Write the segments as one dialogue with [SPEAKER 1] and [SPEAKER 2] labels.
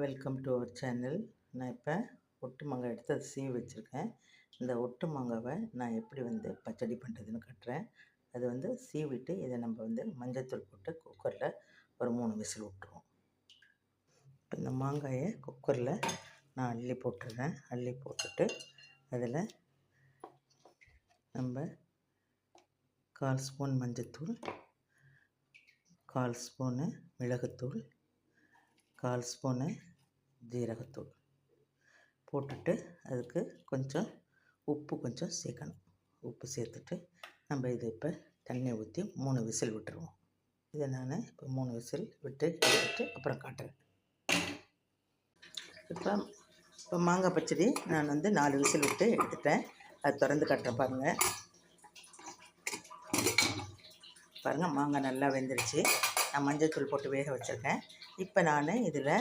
[SPEAKER 1] Welcome to our channel நான் இப்போ ஒட்டு மாங்காய் எடுத்து அதை சீவி வச்சுருக்கேன். இந்த ஒட்டு மாங்காவை நான் எப்படி வந்து பச்சடி பண்ணுறதுன்னு கட்டுறேன். அது வந்து சீவிட்டு இதை நம்ம வந்து மஞ்சத்தூள் போட்டு குக்கரில் ஒரு மூணு விசில் விட்டுருவோம். இப்போ இந்த மாங்காயை குக்கரில் நான் அள்ளி போட்டுடுறேன் அள்ளி போட்டுட்டு அதில் நம்ம கால் ஸ்பூன் மஞ்சத்தூள் கால் ஸ்பூனு மிளகுத்தூள் கால் ஸ்பூனு ஜீரகத்தூள் போட்டுட்டு அதுக்கு கொஞ்சம் உப்பு கொஞ்சம் சேர்க்கணும். உப்பு சேர்த்துட்டு நம்ம இதை இப்போ தண்ணி ஊற்றி மூணு விசில் விட்டுருவோம். இதை நான் இப்போ மூணு விசில் விட்டு எடுத்துட்டு அப்புறம் காட்டுறேன். இப்போ இப்போ மாங்காய் பச்சடி நான் வந்து நாலு விசில் விட்டு எடுத்துட்டேன். அது திறந்து காட்டுறேன் பாருங்கள் பாருங்கள் மாங்காய் நல்லா வெந்துருச்சு. நான் மஞ்சள் தூள் போட்டு வேக வச்சுருக்கேன். இப்போ நான் இதில்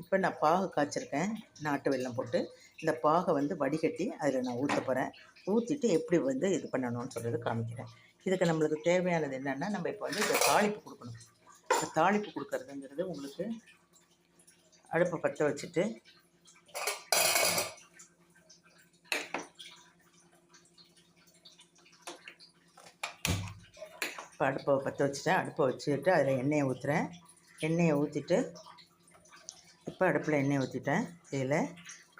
[SPEAKER 1] இப்போ நான் பாகு காய்ச்சிருக்கேன். நாட்டு வெள்ளம் போட்டு இந்த பாகை வந்து வடிகட்டி அதில் நான் ஊற்ற போகிறேன் ஊற்றிட்டு எப்படி வந்து இது பண்ணணும்னு சொல்கிறது காமிக்கிறேன். இதுக்கு நம்மளுக்கு தேவையானது என்னென்னா நம்ம இப்போ வந்து இந்த தாளிப்பு கொடுக்கணும். இந்த தாளிப்பு கொடுக்கறதுங்கிறது உங்களுக்கு அடுப்பை பற்ற வச்சுட்டு இப்போ அடுப்பை பற்ற வச்சுட்டேன். அடுப்பை வச்சுக்கிட்டு அதில் எண்ணெயை ஊற்றுறேன் எண்ணெயை ஊற்றிட்டு இப்போ அடுப்பில் எண்ணெய் ஊற்றிட்டேன். இதில்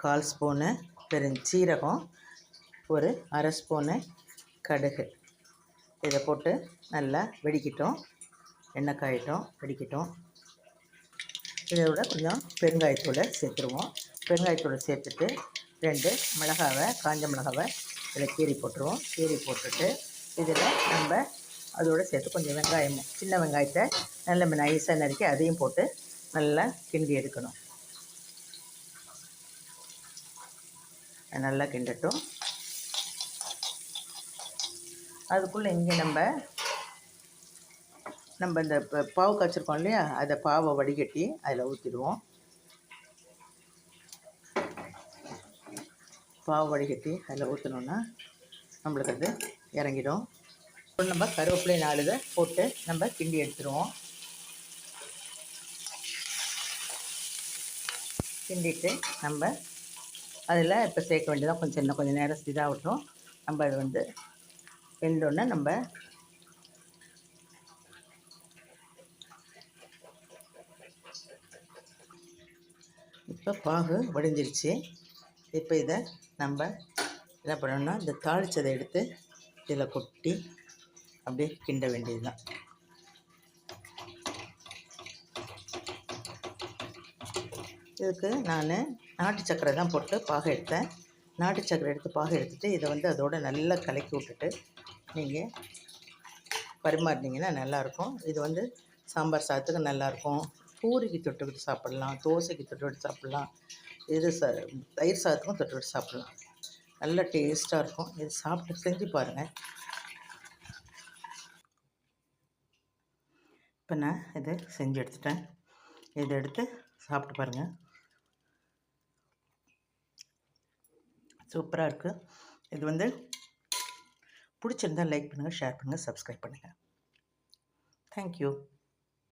[SPEAKER 1] கால் ஸ்பூனு பெருஞ்சீரகம் ஒரு அரை ஸ்பூனு கடுகு. இதை போட்டு நல்லா வெடிக்கட்டும். எண்ணெய் காயிட்டோம் வெடிக்கிட்டோம். இதை இதோட கொஞ்சம் பெருங்காயத்தூளை சேர்த்துருவோம். பெருங்காயத்தூளை சேர்த்துட்டு ரெண்டு மிளகாவை காஞ்ச மிளகாவை இதில் கீரி போட்டுருவோம். கீரி போட்டுட்டு இதில் நம்ம அதோடு சேர்த்து கொஞ்சம் வெங்காயம் சின்ன வெங்காயத்தை நல்ல நைஸாக நறுக்கி அதையும் போட்டு நல்லா கிண்டி எடுக்கணும். நல்லா கிண்டட்டும். அதுக்குள்ளே இங்கே நம்ம நம்ம இந்த பாவு காய்ச்சிருக்கோம் இல்லையா? அதை பாவை வடிகட்டி அதில் ஊற்றிடுவோம் பாவு வடிகட்டி அதில் ஊற்றினோன்னா நம்மளுக்கு அது இறங்கிடும். நம்ம கருவேப்பிலை நாலு இதை போட்டு நம்ம கிண்டி எடுத்துருவோம். கிண்டிட்டு நம்ம அதில் இப்போ சேர்க்க வேண்டியதாக கொஞ்சம் இன்னும் கொஞ்சம் நேரம் இதாக விட்டுரும் நம்ம அது வந்து வெந்தோடனே நம்ம இப்போ பாகு வடிஞ்சிருச்சு. இப்போ இதை நம்ம என்ன பண்ணணும்னா இந்த தாளித்ததை எடுத்து இதில் கொட்டி அப்படியே கிண்ட வேண்டியது தான் இதுக்கு நான் நாட்டு சக்கரை தான் போட்டு பாகை எடுத்தேன். நாட்டு சக்கரை எடுத்து பாகை எடுத்துகிட்டு இதை வந்து அதோட நல்லா கலக்கி விட்டுட்டு நீங்கள் பரிமாறினீங்கன்னா நல்லாயிருக்கும். இது வந்து சாம்பார் சாதத்துக்கு நல்லாயிருக்கும். பூரிக்கு தொட்டுக்கிட்டு சாப்பிட்லாம் தோசைக்கு தொட்டுக்கிட்டு சாப்பிட்லாம் இது ச தயிர் சாதத்துக்கும் தொட்டுக்கிட்டு சாப்பிட்லாம். நல்ல டேஸ்ட்டாக இருக்கும். இது சாப்பிட்டு செஞ்சு பாருங்கள் இப்போ நான் இதை செஞ்சு எடுத்துட்டேன். இதை எடுத்து சாப்பிட்டு பாருங்கள் சூப்பராக இருக்குது இது வந்து பிடிச்சிருந்தால் லைக் பண்ணுங்கள் ஷேர் பண்ணுங்கள் சப்ஸ்கிரைப் பண்ணுங்கள் தேங்க்யூ